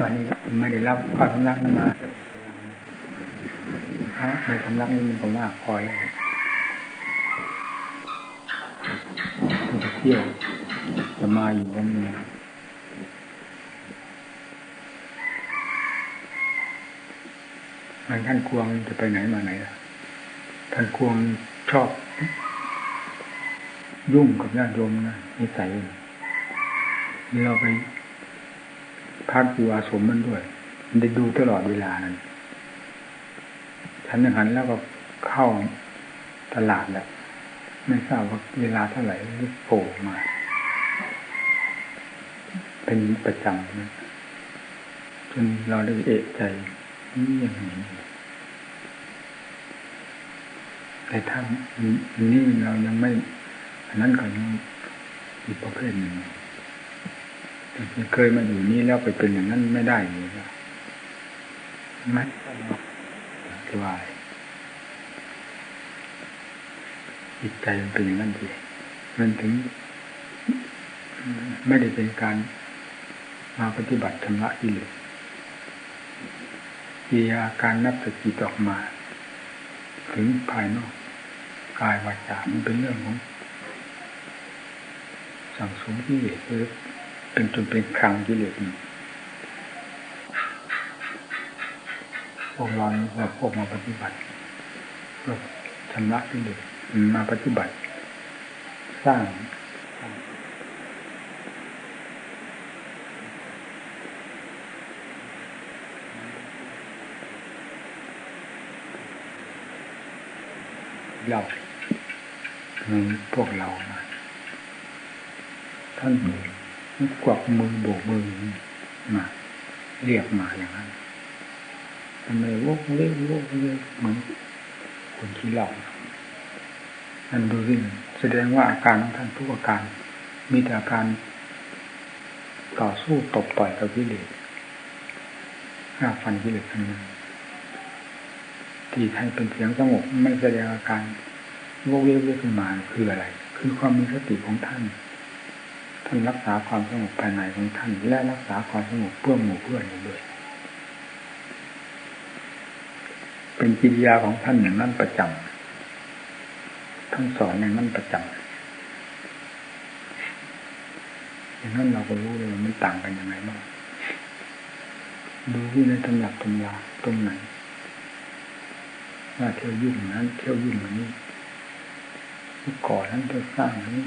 วันนี้ไม่ได้รับความสำลักนั้นมาฮะในสำลักนี้มันก็มากพอแล้วจะเที่ยวจะมาอยู่วันนี้มันท่านควงจะไปไหนมาไหนล่ะท่านควงชอบ ยุ่งกับญาติโยมนะนิสัยนี่เราไป พักอยู่อาสมมันด้วย มันได้ดูตลอดเวลานั้นฉันหันแล้วก็เข้าตลาดแหละไม่ทราบว่าเวลาเท่าไหร่โผล่มา เป็นประจำนะจนเราได้เอะใจนี่อย่างนี้แต่ถ้านี่เรายังไม่อันนั้นก็ยังอีกประเภทหนึ่ง เคยมาอยู่นี่แล้วไปเป็นอย่างนั้นไม่ได้เลยนะไม่คือว่าจิตใจมันเป็นอย่างนั้นทีมันถึง ไม่ได้เป็นการมาปฏิบัติชำรมะกิเลสกิยาการนับสติตออกมา ถึงภายนอกกายวาจามันเป็นเรื่องของ สั่งสมกิเลสเเป็นจนเป็นครังกิเลสพวกเราเราพวกมาปฏิบัติเพื่อชำระกิเลสมาปฏิบัติ สร้างเราพวกเรานะท่าน กวักมือโบกมือมาเรียกมาอย่างนั้นทำไมโวกเวกโวกเวกเหมือนคนที่หลอกนั่นดูสิแสดงว่าอาการของท่านทุกอาการ มีแต่อาการต่อสู้ตบต่อยกับกิเลสห้าฟันกิเลสทั้งนั้นที่ให้เป็นเสียงสงบไม่แสดงอาการโวกเวกเวกขึ้นมาคืออะไร คือความมีสติของท่าน ท่านรักษาความสงบภายในของท่าน และรักษาความสงบเพื่อหมู่เพื่อนด้วย เป็นกิริยาของท่านอย่างนั้นประจำท่านสอนอย่างนั้นประจำอย่างนั้นเราก็รู้เลยว่ามันต่างกันยังไงบ้างดูที่ในตำหนักตำราตรงไหนว่าเที่ยวยุ่งนั้นเที่ยวยุ่งนี้ก่อนนั้นเที่ยวสร้างนี้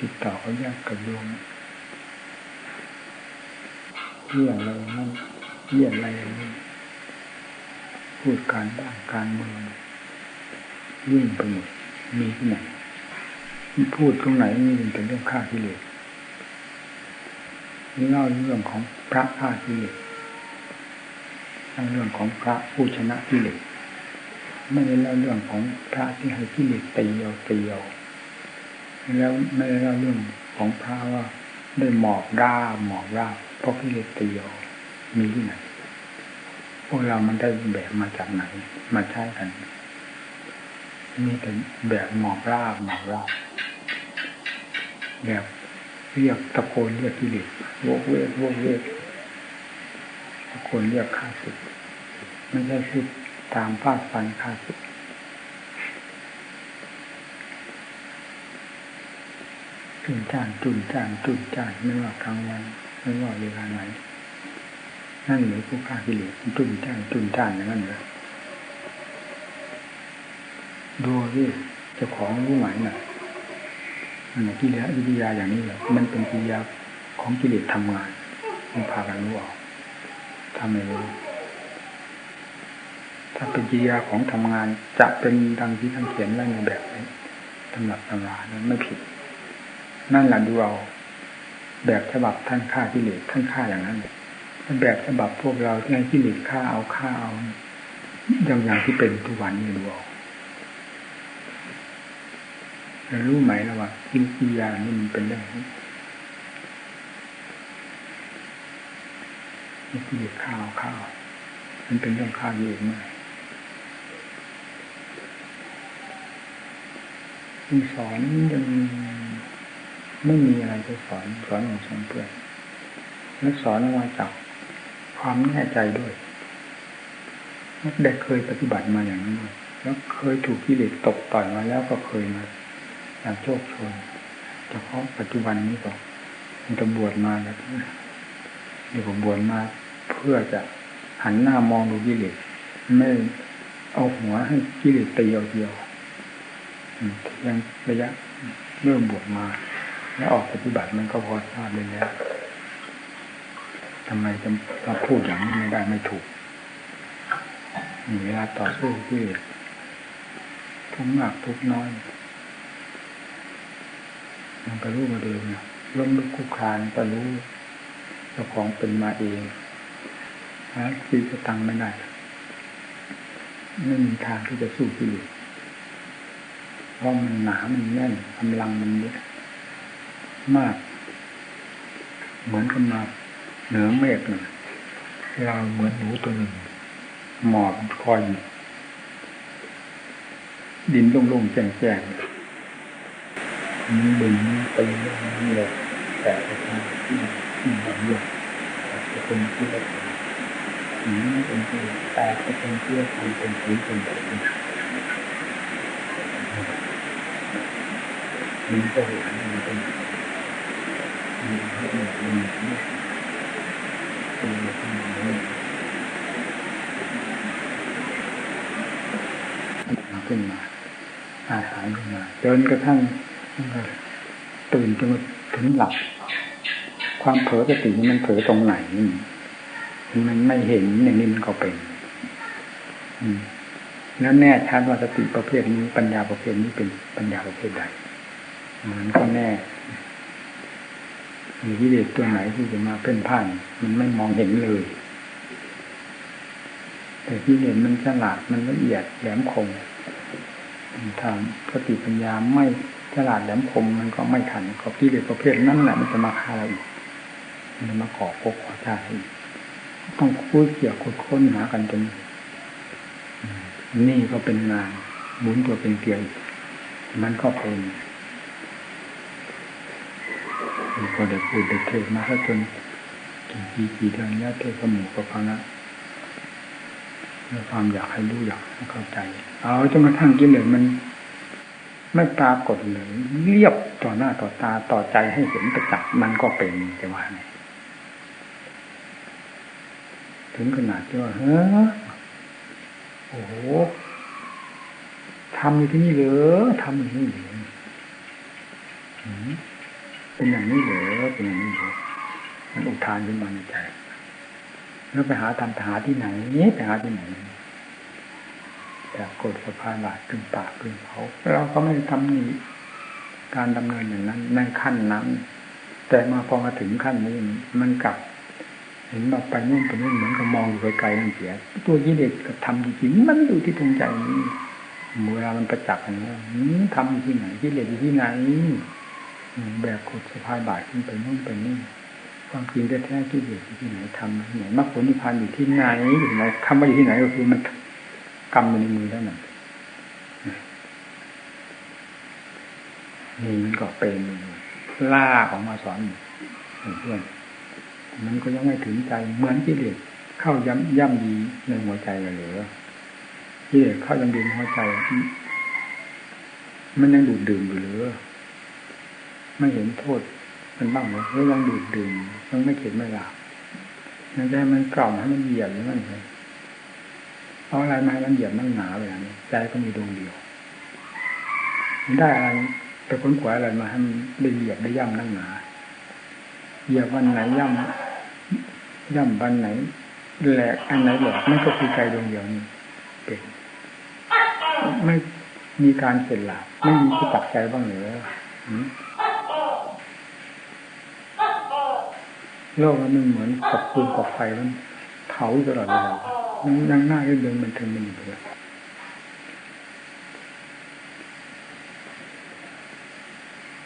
ติดต่อเขายากกับโยมเรื่องอะไรนั่นเรื่องอะไรนี่พูดการบ้านการเมืองยิ่งไปหมดมีที่ไหนพูดตรงไหนมีเป็นเรื่องฆ่ากิเลสนี่เล่าเรื่องของพระฆ่ากิเลสเรื่องของพระผู้ชนะกิเลสไม่ได้เล่าเรื่องของพระที่ให้กิเลสตีเอาตีเอา แล้วไม่ได้เล่าเรื่องของพระว่าได้หมอบร่าหมอบร่าเพราะกิเลสตีเอามีที่ไหนพวกเรามันได้แบบมาจากไหน มาใช้กัน มีแต่แบบหมอบร่าหมอบร่าแบบเรียกตะโกนเรียกกิเลสวกเวกวกเวกตะโกนเรียกข้าศึกไม่ใช่พูดตามภาคฟันข้าศึก จุนจ้านจุนจ้านจุนจ้านไม่ว่ากลางวันไม่ว่าเวลาไหนนั่นหรือผู้ฆ่ากิเลสจุนจ้านจุนจ้านอย่างนั้นเลยดูที่เจ้าของรู้ไหมน่ะอันไหนกิเลสวิทยาอย่างนี้แหละมันเป็นกิริยาของกิเลสทำงานมันพากันรู้ออกทำไม่รู้ถ้าเป็นกิริยาของทำงานจะเป็นดังที่ท่านเขียนไว้ในแบบนี้ตำรับตำรานั้นไม่ผิด นั่นแหละดูเอาแบบฉบับท่านฆ่ากิเลสท่านฆ่าอย่างนั้นแบบฉบับพวกเราที่ให้กิเลสฆ่าเอาฆ่าเอาอย่างอย่างที่เป็นทุกวันนี้ดูเอารู้ไหมล้วว่ากิริยานี่มันเป็นเรื่องนี่กิเลสข้าวข้าวมันเป็นเรื่องข้าวเองมากที่สอนยัง ไม่มีอะไรจะสอนสอนของสอนเพื่อนนักสอนมาจากความแน่ใจด้วยได้เคยปฏิบัติมาอย่างนั้นแล้วเคยถูกกิเลสตกต่อยมาแล้วก็เคยมาอย่างโชคชนเฉพาะปัจจุบันนี้ก็มันจะบวชมาแล้วเดี๋ยผมบวชมาเพื่อจะหันหน้ามองดูกิเลสไม่เอาหัวให้กิเลสตีเอาเดียวยังระยะเริ่มบวชมา แล้วออกปฏิบัติมันก็พอทราบเลยแล้วทำไมจะมาพูดอย่างนี้ไม่ได้ไม่ถูกมีเวลาต่อสู้ที่ทุกมากทุกน้อยมันก็รู้มาเดิมนะล้มลุกคุกคานก็รู้เจ้าของเป็นมาเองหาที่จะตังไม่ได้ไม่มีทางที่จะสู้ที่เพราะมันหนามันแน่นกำลังมันเยอะ มาก เหมือนกับมาเหนือเมฆเราเหมือนหนูตัวหนึ่ง หมอบคอยอยู่ดินโล่งๆแจ้งๆนี่บึงไปนี่เลยแต่ไปทางที่ที่หางเยอะจะเป็นที่ละนี่เป็นที่แต่จะเป็นที่ละทำเป็นสีเป็นแบบนี้มันก็เห็นมันเป็น ขึ้นมาอาหารขึ้นมาจนกระทั่งตื่นจนถึงหลับ ความเผลอสติมันเผลอตรงไหน มันไม่เห็นอย่างนี้มันก็เป็นแล้วแน่ชัดว่าสติประเภทนี้ปัญญาประเภทนี้เป็นปัญญาประเภทใดมันก็แน่ มีวิเลสตัวไหนที่จะมาเป็นผ่าน มันไม่มองเห็นเลย แต่วิเลสมันฉลาดมันละเอียดแหลมคมทางสติปัญญาไม่ฉลาดแหลมคมมันก็ไม่ทันก็วิเลสประเภทนั้นแหละมันจะมาฆ่าเราอีกมันจะมาขอพกขอชาอีกต้องคุยเกี่ยวคุยค้นหากันจนนี่ก็เป็นงานหมุนตัวเป็นเกลียวมันก็เป็น ก็ได้พูดได้เทศมาถ้าจนกี่ปีกี่เดือนแล้วเทศสมุกับพังนะด้วยความอยากให้รู้อยากเข้าใจ เอาจนกระทั่งกิเลสมันไม่ปรากฏเลยเรียบต่อหน้าต่อตาต่อใจให้เห็นประจักษ์มันก็เป็นจะว่าไงถึงขนาดที่ว่าเฮ้อโอ้โหทำอยู่ที่นี่เหรอทำอยู่ที่นี่เหรอ เป็นอย่างนี้เหรอเป็นอย่างนี้เหรอมันอุทานขึ้นมาในใจแล้วไปหาทำหาที่ไหนนี้ไปหาที่ไหนแต่กดสะพานบาดขึ้นปากขึ้นเขาเราก็ไม่ทำนี้การดำเนินอย่างนั้นในขั้นนั้น แต่มาพอมาถึงขั้นนี้มันกลับ เห็นแบบไปนู่นไปนู่นเหมือนกับมองอยู่ไกลๆนั่นเสีย ตัวยี่เด็กกับทำจริงๆมันอยู่ที่ตรงใจนี้เวลามันประจักษ์อย่างนี้ทำอยู่ที่ไหนยี่เด็กอยู่ที่ไหน แบกกดสะพายบาดขึ้นไปนู่นไปนี่ความจริงแท้ๆที่อยู่ที่ไหนทำที่ไหนมรรคผลนิพพานอยู่ที่ไหนอยู่ที่ไหนคำว่าอยู่ที่ไหนก็คือมันกำอยู่ในมือแล้วนั่นนี่มันก็เป็นล่าออกมาสอนเพื่อนมันก็ยังไม่ถึงใจเหมือนกิเลสเข้าย้ำย่ำดีในหัวใจเลยหรือกิเลสเข้าย่ำดีในหัวใจ มันยังดูดดื่มอยู่หรือ ไม่เห็นโทษมันบ้างเลยแล้วยังดูดดื่มยังไม่เข็ดไม่หลับยังได้มันกล่อมให้มันเหยียบอย่างนั้นเลยเอาอะไรมาให้มันเหยียบมันหนาเลยนี้ใจก็มีดวงเดียวได้อะไรไปค้นขวายอะไรมาให้มันได้เหยียบได้ย่ำนั่งหนาเหยียบวันไหนย่ำย่ำวันไหนแหลกอันไหนแหลกมันก็คือใจดวงเดียวนี่เป็นไม่มีการเสร็จหลับไม่มีที่ปักใจบ้างหรือ โลกมันเหมือนกับปืนกับไฟมันเผาตลอดเวลายังหน้าเดินมันถึงมันอยู่เลย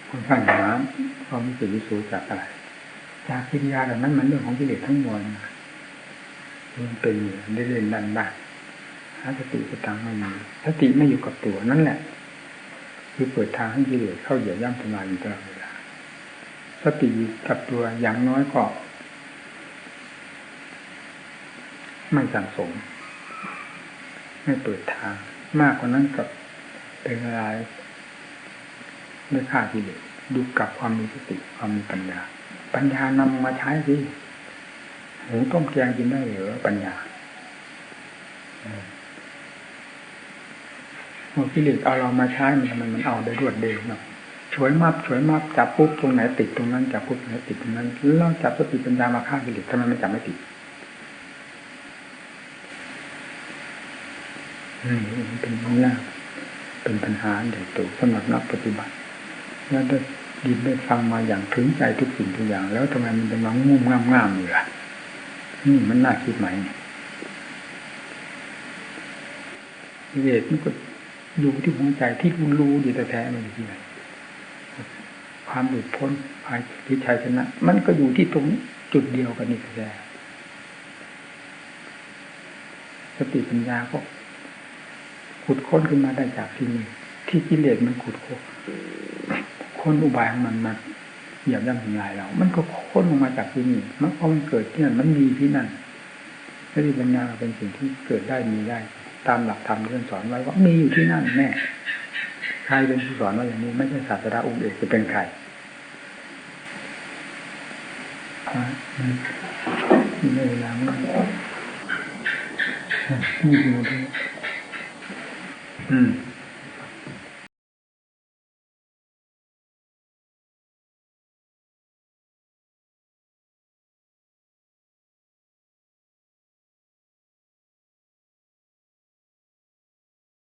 คนข้างหาความรู้สึกวิสูจากอะไร จากกิริยาแบบนั้นมันเรื่องของกิเลสทั้งมวลมันเป็นอยู่ได้เล่นดันได้หาสติสตังไม่มีสติไม่อยู่กับตัวนั่นแหละ คือเปิดทางให้กิเลสเข้าเหยียบย่ำทำลายอยู่ตลอด สติกับตัวอย่างน้อยก็ไม่สั่งสม ไม่เปิดทาง มากกว่านั้นกับเป็นอะไรไม่ฆ่ากิเลสดูกับความมีสติความมีปัญญา ปัญญานำมาใช้สิหูต้มแกงกินได้เหรือปัญญาเมื่อกิเลสเอาเรามาใช้มันทำไมมันเอาได้รวดเร็วเนาะ วยมับช่วยมับจับปุ๊บตรงไหนติดตรงนั้นจับปุ๊บตรงไหนติดตรงนั้นแล้วจับสติปัญญามาฆ่ากิเลสทำไมมันจับไม่ติดนี่มันเป็นยากเป็นปัญหาใหญ่โตสำหรับนักปฏิบัติแล้วได้ยินได้ฟังมาอย่างถึงใจทุกสิ่งทุกอย่าง แล้วทำไมมันจะมางุ่มง่ามง่ามอยู่ล่ะนี่มันน่าคิดไหมกิเลสมันก็อยู่ที่หัวใจที่คุณรู้ดีแต่แท้มันอยู่ที่ไหน ความหลุดพ้นภายที่ชัยชนะ มันก็อยู่ที่ตรงจุดเดียวกันนี่แท้สติปัญญาก็ขุดค้นขึ้นมาได้จากที่นี่ที่กิเลสมันขุดค้นค้นอุบายของมันมาเหยียบย่ำทำลายเรา มันก็ค้นออกมาจากที่นี่มันพอมันเกิดที่นั่นมันมีที่นั่นสติปัญญาเป็นสิ่งที่เกิดได้มีได้ ตามหลักธรรมที่ท่านสอนไว้ว่ามีอยู่ที่นั่นแน่ ใครเป็นผู้สอนว่าอย่างนี้ ไม่ใช่ศาสดาองค์เอกจะเป็นใครในเวลาไม่อืม